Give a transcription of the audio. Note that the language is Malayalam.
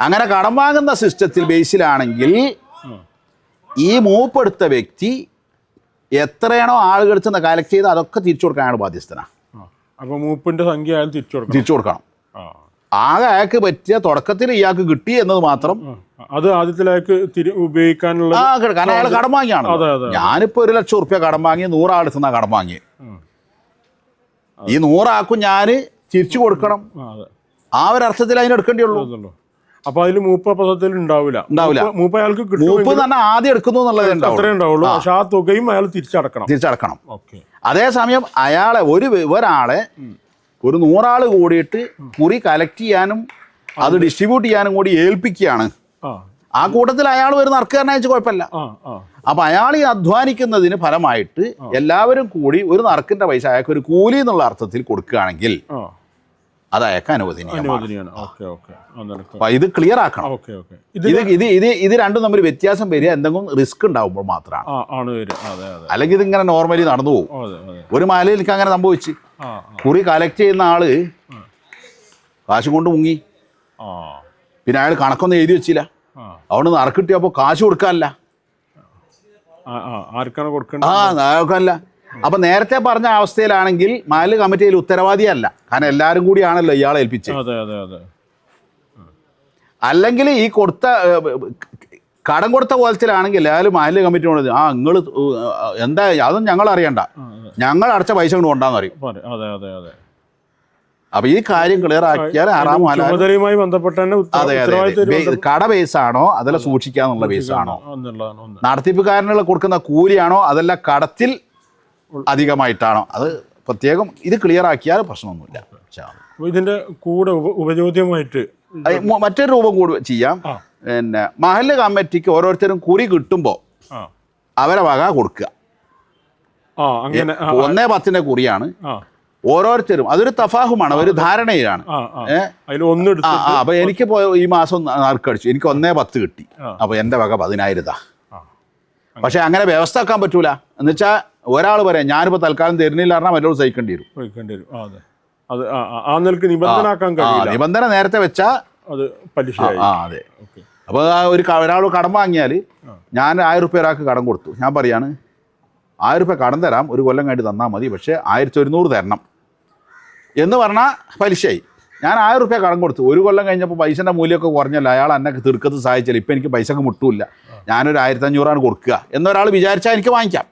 അങ്ങനെ കടം വാങ്ങുന്ന സിസ്റ്റത്തിൽ ബേസിലാണെങ്കിൽ ഈ മൂപ്പെടുത്ത വ്യക്തി എത്രയാണോ ആളുകൾ ചെന്ന് കലക്ട് ചെയ്ത് അതൊക്കെ തിരിച്ചു കൊടുക്കാനാണ് ബാധ്യസ്ഥന. അപ്പോൾ അപ്പൊ മൂപ്പിന്റെ സംഖ്യ അയാൾ തിരിച്ചു കൊടുക്കണം. തിരിച്ചു കൊടുക്കണം. ആകെ അയാൾക്ക് പറ്റിയ തുടക്കത്തിൽ ഇയാൾക്ക് കിട്ടി എന്നത് മാത്രം അത് ആദ്യത്തിലേക്ക് ഉപയോഗിക്കാനുള്ള കാരണം അയാൾ കടം വാങ്ങിയാണ്. അതെ, അതെ. ഞാനിപ്പോ ഒരു ലക്ഷം റുപ്യ കടം വാങ്ങി നൂറാൾ നിന്നാ കടം വാങ്ങി. ഈ നൂറാക്കും ഞാൻ തിരിച്ചു കൊടുക്കണം. ആ, ഒരു അർത്ഥത്തിൽ അതിന് എടുക്കേണ്ടിയുള്ളൂ അതുള്ളൂ അപ്പൊ അതിൽ മൂപ്പ പദത്തിൽ ഉണ്ടാവില്ല ഉണ്ടാവില്ല. മൂപ്പ- അയാൾക്ക് മൂപ്പ് കിട്ടും ആദ്യം എടുക്കുന്നു എന്നുള്ളതേ അത്രേ ഉണ്ടാവുള്ളൂ. പക്ഷെ ആ തുകയും അയാൾ തിരിച്ചടക്കണം. തിരിച്ചടക്കണം. ഓക്കെ. അതേസമയം അയാളെ ഒരു ഒരാളെ ഒരു നൂറാൾ കൂടിയിട്ട് കുറി കലക്ട് ചെയ്യാനും അത് ഡിസ്ട്രിബ്യൂട്ട് ചെയ്യാനും കൂടി ഏൽപ്പിക്കുകയാണ്. ആ. കൂട്ടത്തിൽ അയാൾ ഒരു നറുക്കാരനയച്ച് കുഴപ്പമില്ല. അപ്പൊ അയാൾ ഈ അധ്വാനിക്കുന്നതിന് ഫലമായിട്ട് എല്ലാവരും കൂടി ഒരു നറുക്കിന്റെ പൈസ അയാൾക്ക് ഒരു കൂലി എന്നുള്ള അർത്ഥത്തിൽ കൊടുക്കുകയാണെങ്കിൽ അത് അയക്കാൻ അനുവദനീയമാണ്. ഇത് ക്ലിയർ ആക്കണം. ഇത് ഇത് ഇത് ഇത് ഇത് രണ്ടും തമ്മിൽ വ്യത്യാസം വരിക എന്തെങ്കിലും റിസ്ക് ഉണ്ടാവുമ്പോൾ മാത്രമാണ്. ആ ആണ് ഇങ്ങനെ അല്ലെങ്കിൽ നോർമലി നടന്നു പോകും. ഒരു മലയിൽ എനിക്ക് അങ്ങനെ സംഭവിച്ച്. കുറി കളക്ട് ചെയ്യുന്ന ആൾ കാശ് കൊണ്ട് മുങ്ങി. പിന്നെ അയാൾ കണക്കൊന്നും എഴുതി വെച്ചില്ല. അവിടെ അതുകൊണ്ട് നറുക്കിട്ടിയപ്പോൾ കാശ് കൊടുക്കാനല്ല. ആർക്കാണ് കൊടുക്കണ്ട ആ നറുക്കല്ല അപ്പൊ നേരത്തെ പറഞ്ഞ അവസ്ഥയിലാണെങ്കിൽ മാൽ കമ്മിറ്റിയിൽ ഉത്തരവാദിയല്ല. കാരണം എല്ലാവരും കൂടിയാണല്ലോ ഇയാളെ ഏൽപ്പിച്ചത് അല്ലെങ്കിൽ ഈ കൊടുത്ത കടം കൊടുത്ത പോലത്തിലാണെങ്കിൽ എല്ലാവരും മാലിന്യ കമ്മിറ്റിയോട് ആ നിങ്ങൾ എന്താ അതൊന്നും ഞങ്ങൾ അറിയണ്ട. ഞങ്ങൾ അടച്ച പൈസ കൊണ്ട് കൊണ്ടാന്ന് അറിയും അപ്പൊ ഈ കാര്യം ക്ലിയർ ആക്കിയാൽ ആറാം ബേസ് ചുമതലയുമായി ബന്ധപ്പെട്ട കട ബേസാണോ അതല്ല സൂക്ഷിക്കാന്നുള്ള ബേസ് ആണോ? നടത്തിപ്പുകാരനുള്ള കൊടുക്കുന്ന കൂലിയാണോ? അതല്ല കടത്തിൽ അധികമായിട്ടാണോ? അത് പ്രത്യേകം ഇത് ക്ലിയർ ആക്കിയാൽ പ്രശ്നമൊന്നുമില്ല. ഇതിന്റെ കൂടെ ഉപ- ഉപചോദ്യമായിട്ട് മറ്റൊരു രൂപം കൂടി ചെയ്യാം. പിന്നെ മഹല്ല് കമ്മിറ്റിക്ക് ഓരോരുത്തരും കുറി കിട്ടുമ്പോൾ അവരെ വക കൊടുക്കുക. ആ അങ്ങനെ. ആ ഒന്നേ പത്തിന്റെ കുറിയാണ്. ഓരോരുത്തരും അതൊരു തഫാഹുമാണ് ഒരു ധാരണയിലാണ്. അപ്പൊ എനിക്ക് ഈ മാസം നറുക്കടിച്ചു. എനിക്ക് ഒന്നേ പത്ത് കിട്ടി. അപ്പൊ എന്റെ വക പതിനായിരതാ. പക്ഷെ അങ്ങനെ വ്യവസ്ഥ ആക്കാൻ പറ്റൂല. എന്ന് വെച്ചാൽ ഒരാൾ പറയാം ഞാനിപ്പോ തൽക്കാലം തരുന്നില്ല പറഞ്ഞാൽ മറ്റൊരു സഹിക്കേണ്ടി വരും. സഹിക്കേണ്ടി വരും. അതെ. അത് ആ നിലയ്ക്ക് നിബന്ധനാക്കാൻ കഴിയില്ല. നിബന്ധന നേരത്തെ വെച്ചാ അത് പലിശ ആ അതെ. അപ്പോൾ ആ ഒരു ഒരാൾ കടം വാങ്ങിയാൽ ഞാൻ ആയിരം റുപ്യ ഒരാൾക്ക് കടം കൊടുത്തു. ഞാൻ പറയാണ് ആയിരം റുപ്യ കടം തരാം ഒരു കൊല്ലം കഴിഞ്ഞ് തന്നാൽ മതി പക്ഷേ ആയിരത്തി ഒരുന്നൂറ് തരണം. എന്ന് പറഞ്ഞാൽ പലിശയായി. ഞാൻ ആയിരം റുപ്യ കടം കൊടുത്തു. ഒരു കൊല്ലം കഴിഞ്ഞപ്പോൾ പൈസന്റെ മൂല്യമൊക്കെ കുറഞ്ഞല്ല അയാൾ എന്നെ തീർക്കത്ത് സഹായിച്ചില്ല. ഇപ്പം എനിക്ക് പൈസ ഒക്കെ മുട്ടൂല്ല ഞാനൊരു ആയിരത്തി അഞ്ഞൂറാണ് കൊടുക്കുക. എന്നൊരാൾ വിചാരിച്ചാൽ എനിക്ക് വാങ്ങിക്കാം.